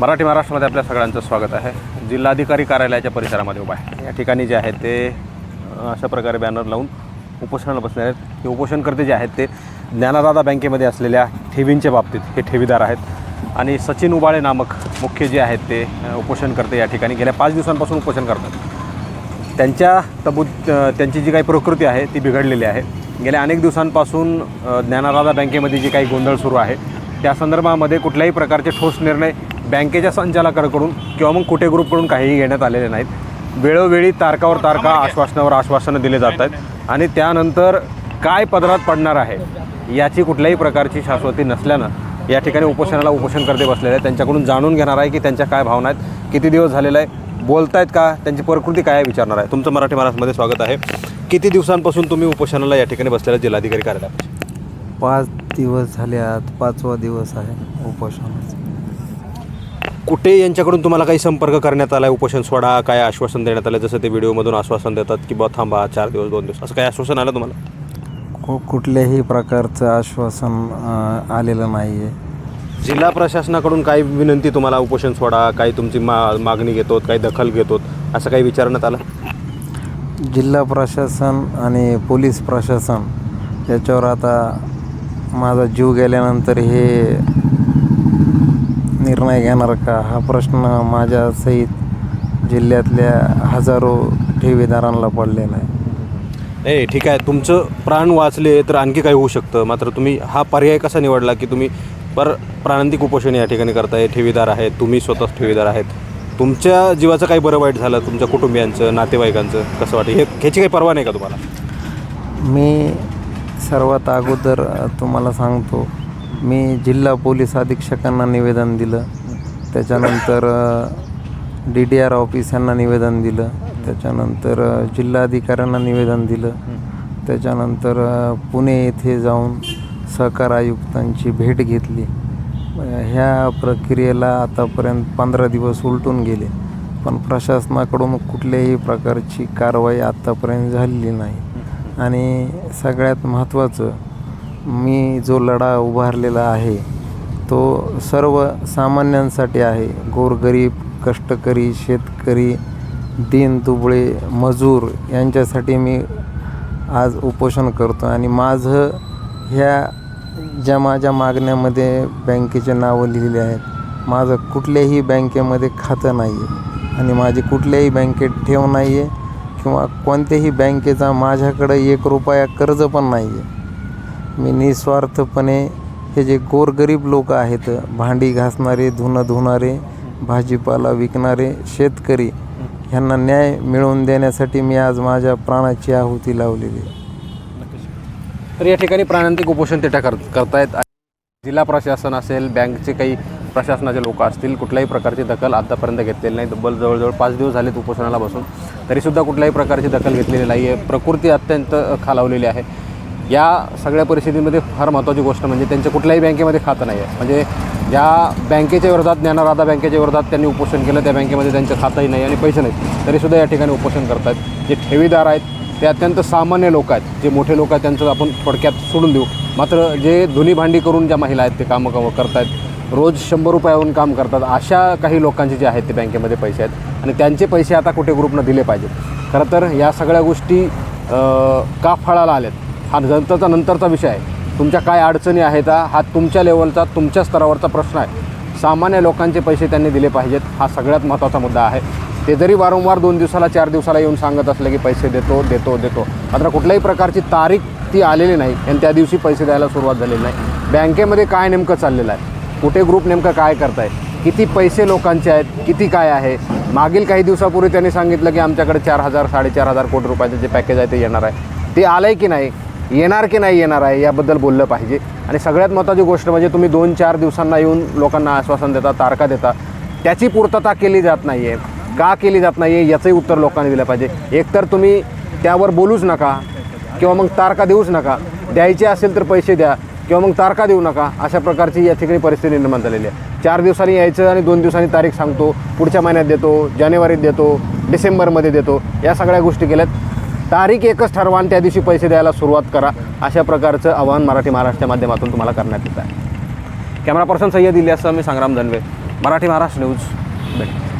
मराठी महाराष्ट्रामध्ये आपल्या सगळ्यांचं स्वागत आहे. जिल्हाधिकारी कार्यालयाच्या परिसरामध्ये उभा आहे. या ठिकाणी जे आहे ते अशा प्रकारे बॅनर लावून उपोषणाला बसले आहेत. हे उपोषणकर्ते जे आहेत ते ज्ञानदादा बँकेमध्ये असलेल्या ठेवींच्या बाबतीत हे ठेवीदार आहेत. आणि सचिन उबाळे नामक मुख्य जे आहेत ते उपोषणकर्ते या ठिकाणी गेल्या पाच दिवसांपासून उपोषण करतात. त्यांच्या तबूत त्यांची जी काही प्रकृती आहे ती बिघडलेली आहे. गेल्या अनेक दिवसांपासून ज्ञानदादा बँकेमध्ये जी काही गोंधळ सुरू आहे त्या संदर्भामध्ये कुठल्याही प्रकारचे ठोस निर्णय बँकेच्या संचालकाकडून किंवा मग कुठे ग्रुपकडून काहीही घेण्यात आलेले नाहीत. वेळोवेळी तारकावर तारका आश्वासनावर आश्वासनं दिले जात आहेत आणि त्यानंतर काय पदरात पडणार आहे याची कुठल्याही प्रकारची शाश्वती नसल्यानं या ठिकाणी उपोषणाला उपोषणकर्ते बसलेले आहेत. त्यांच्याकडून जाणून घेणार आहे की त्यांच्या काय भावना आहेत किती दिवस झालेला आहे बोलतायत का त्यांची प्रकृती काय आहे विचारणार आहे. तुमचं मराठी महाराष्ट्रामध्ये स्वागत आहे. किती दिवसांपासून तुम्ही उपोषणाला या ठिकाणी बसलेला जिल्हाधिकारी कार्यालयात? पाच दिवस झाले आज पाचवा दिवस आहे उपोषणाचा कुठे यांच्याकडून तुम्हाला काही संपर्क करण्यात आला उपोषण सोडा काय आश्वासन देण्यात आलं जसं ते व्हिडिओमधून आश्वासन देतात की बा थांबा चार दिवस दोन दिवस. असं काही आश्वासन आलं तुम्हाला? कु कुठल्याही प्रकारचं आश्वासन अं, आलेलं नाही आहे जिल्हा प्रशासनाकडून काही विनंती तुम्हाला? उपोषण सोडा काही तुमची मा मागणी घेतो काही दखल घेतो असं काही विचारण्यात आलं? जिल्हा प्रशासन आणि पोलीस प्रशासन याच्यावर आता माझा जीव गेल्यानंतर हे निर्णय घेणार का? हा प्रश्न माझ्यासहित जिल्ह्यातल्या हजारो ठेवीदारांना पडलेला आहे नाही ठीक आहे. तुमचं प्राण वाचले तर आणखी काही होऊ शकतं. मात्र तुम्ही हा पर्याय कसा निवडला की तुम्ही पर प्राणांतिक उपोषण या ठिकाणी करताय? ठेवीदार आहेत तुम्ही स्वतःच ठेवीदार आहेत. तुमच्या जीवाचं काही बरं वाईट झालं? तुमच्या कुटुंबियांचं नातेवाईकांचं कसं वाटतं? हे ह्याची काही पर्वा नाही का तुम्हाला? मी सर्वात अगोदर तुम्हाला सांगतो मी जिल्हा पोलीस अधीक्षकांना निवेदन दिलं. त्याच्यानंतर डी डी आर ऑफिस यांना निवेदन दिलं. त्याच्यानंतर जिल्हाधिकाऱ्यांना निवेदन दिलं. त्याच्यानंतर पुणे येथे जाऊन सहकार आयुक्तांची भेट घेतली. ह्या प्रक्रियेला आतापर्यंत पंधरा दिवस उलटून गेले. पण प्रशासनाकडून कुठल्याही प्रकारची कारवाई आत्तापर्यंत झालेली नाही. आणि सगळ्यात महत्त्वाचं मी जो लढा उभारलेला आहे तो सर्व सामान्यांसाठी आहे. गोरगरीब कष्टकरी शेतकरी दीन दुबळे मजूर यांच्यासाठी मी आज उपोषण करतो आणि माझं ह्या ज्या माझ्या मागण्यामध्ये बँकेचे नावं लिहिलेले आहेत माझं कुठल्याही बँकेमध्ये खातं नाही आहे आणि माझी कुठल्याही बँकेत ठेव नाही आहे किंवा कोणत्याही बँकेचा माझ्याकडं एक रुपया कर्ज पण नाही आहे मी निस्वार्थपणे हे जे गोरगरीब लोक आहेत भांडी घासणारे धुणं धुणारे भाजीपाला विकणारे शेतकरी ह्यांना न्याय मिळवून देण्यासाठी मी आज माझ्या प्राणाची आहुती लावलेली आहे. तर या ठिकाणी प्राणांतिक उपोषण ते कर करतायत. जिल्हा प्रशासन असेल बँकचे काही प्रशासनाचे लोक असतील कुठल्याही प्रकारची दखल आतापर्यंत घेतलेली नाही. तब्बल जवळजवळ पाच दिवस झालेत उपोषणाला बसून. तरीसुद्धा कुठल्याही प्रकारची दखल घेतलेली नाही आहे प्रकृती अत्यंत खालावलेली आहे. या सगळ्या परिस्थितीमध्ये फार महत्त्वाची गोष्ट म्हणजे त्यांचं कुठल्याही बँकेमध्ये खातं नाही आहे. म्हणजे ज्या बँकेच्या विरोधात ज्ञानराधा बँकेच्या विरोधात त्यांनी उपोषण केलं त्या बँकेमध्ये त्यांचं खातंही नाही आणि पैसे नाहीत. तरीसुद्धा या ठिकाणी उपोषण करतात जे ठेवीदार आहेत ते अत्यंत सामान्य लोक आहेत. जे मोठे लोक आहेत त्यांचं आपण थोडक्यात सोडून देऊ. मात्र जे धुनी भांडी करून ज्या महिला आहेत ते कामं कामं करतायत रोज शंभर रुपयाहून काम करतात. अशा काही लोकांचे जे आहेत ते बँकेमध्ये पैसे आहेत. आणि त्यांचे पैसे आता कुठे ग्रुपनं दिले पाहिजेत. खरं तर या सगळ्या गोष्टी का फळाला आल्यात? हा नंतरचा नंतरचा विषय आहे. तुमच्या काय अडचणी आहेत हा हा तुमच्या लेवलचा तुमच्या स्तरावरचा प्रश्न आहे. सामान्य लोकांचे पैसे त्यांनी दिले पाहिजेत. हा सगळ्यात महत्त्वाचा मुद्दा आहे. ते जरी वारंवार दोन दिवसाला चार दिवसाला येऊन सांगत असले की पैसे देतो देतो देतो. मात्र कुठल्याही प्रकारची तारीख ती आलेली नाही आणि त्या दिवशी पैसे द्यायला सुरुवात झालेली नाही. बँकेमध्ये काय नेमकं चाललेलं आहे? कुठे ग्रुप नेमकं काय करताय? किती पैसे लोकांचे आहेत? किती काय आहे? मागील काही दिवसापूर्वी त्यांनी सांगितलं की आमच्याकडे चार हजार साडेचार हजार कोटी रुपयाचं जे पॅकेज आहे ते येणार आहे. ते आलं आहे की नाही? येणार की नाही येणार आहे याबद्दल बोललं पाहिजे. आणि सगळ्यात महत्त्वाची गोष्ट म्हणजे तुम्ही दोन चार दिवसांना येऊन लोकांना आश्वासन देता तारखा देता. त्याची पूर्तता केली जात नाही आहे का केली जात नाही आहे याचंही उत्तर लोकांनी दिलं पाहिजे. एकतर तुम्ही त्यावर बोलूच नका किंवा मग तारखा देऊच नका. द्यायचे असेल तर पैसे द्या किंवा मग तारखा देऊ नका. अशा प्रकारची या ठिकाणी परिस्थिती निर्माण झालेली आहे. चार दिवसांनी यायचं आणि दोन दिवसांनी तारीख सांगतो पुढच्या महिन्यात देतो जानेवारीत देतो डिसेंबरमध्ये देतो. या सगळ्या गोष्टी केल्यात. तारीख एकच ठरवा आणि त्या दिवशी पैसे द्यायला सुरुवात करा. अशा प्रकारचं आवाहन मराठी महाराष्ट्राच्या माध्यमातून तुम्हाला करण्यात येत आहे. कॅमेरा पर्सन सय्यद इलियासह मी संग्राम धनवे. मराठी महाराष्ट्र न्यूज भेट.